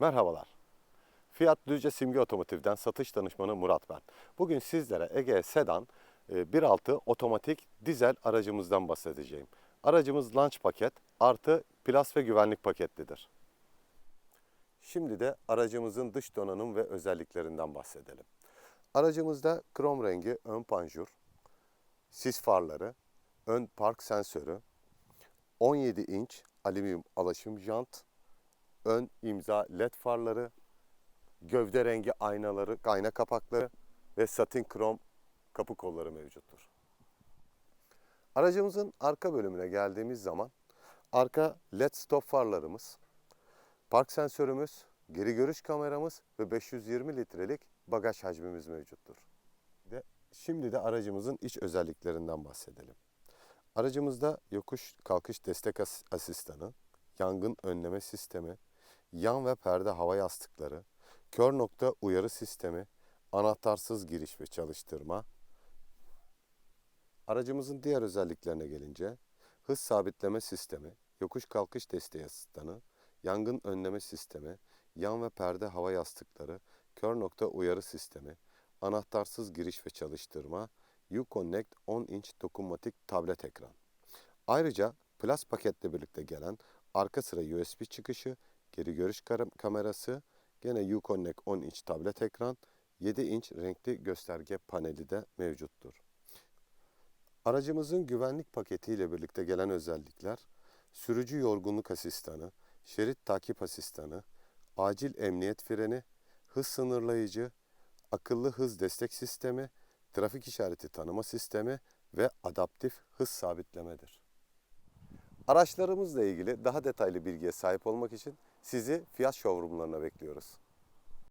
Merhabalar. Fiyat Düzce Simge Otomotiv'den satış danışmanı Murat ben. Bugün sizlere Ege Sedan e, 1.6 otomatik dizel aracımızdan bahsedeceğim. Aracımız launch paket artı plas ve güvenlik paketlidir. Şimdi de aracımızın dış donanım ve özelliklerinden bahsedelim. Aracımızda krom rengi ön panjur, sis farları, ön park sensörü, 17 inç alüminyum alaşım jant, ön imza led farları, gövde rengi aynaları, ayna kapakları ve satin krom kapı kolları mevcuttur. Aracımızın arka bölümüne geldiğimiz zaman arka led stop farlarımız, park sensörümüz, geri görüş kameramız ve 520 litrelik bagaj hacmimiz mevcuttur. De, şimdi de aracımızın iç özelliklerinden bahsedelim. Aracımızda yokuş kalkış destek as- asistanı, yangın önleme sistemi, yan ve perde hava yastıkları, kör nokta uyarı sistemi, anahtarsız giriş ve çalıştırma. Aracımızın diğer özelliklerine gelince hız sabitleme sistemi, yokuş kalkış desteği asistanı, yangın önleme sistemi, yan ve perde hava yastıkları, kör nokta uyarı sistemi, anahtarsız giriş ve çalıştırma, Uconnect 10 inç dokunmatik tablet ekran. Ayrıca Plus paketle birlikte gelen arka sıra USB çıkışı, geri görüş kamerası, gene Uconnect 10 inç tablet ekran, 7 inç renkli gösterge paneli de mevcuttur. Aracımızın güvenlik paketiyle birlikte gelen özellikler, sürücü yorgunluk asistanı, şerit takip asistanı, acil emniyet freni, hız sınırlayıcı, akıllı hız destek sistemi, trafik işareti tanıma sistemi ve adaptif hız sabitlemedir. Araçlarımızla ilgili daha detaylı bilgiye sahip olmak için sizi fiyat showroomlarına bekliyoruz.